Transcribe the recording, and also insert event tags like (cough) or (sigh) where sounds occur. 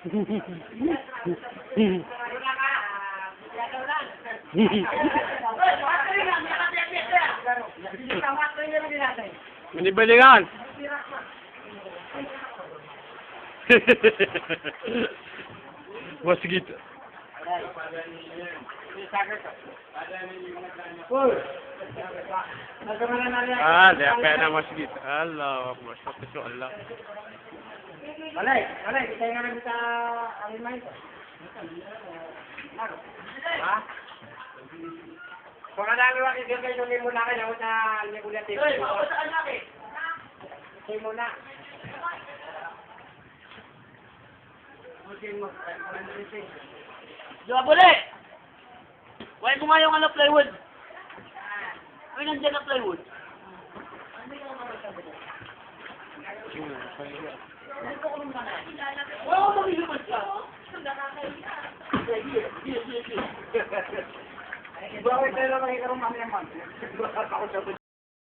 Ini beli kan? Buat segitu. Ah, dia pernah masuk gitu. Allah, masuk Allah. Malay, malay, kita nga lang sa alimay ko. Ha? Kung ano ang wakil kayo kayo nimo na kayo sa negulatif. Hey, saan na kayo? Say mo na. Jabole! Huwag mo nga yung ano, plywood. Ay, nandiyan na plywood. Wala ko mamilipad ka. Bakit tayo lang makikaroon mamaya man? (laughs)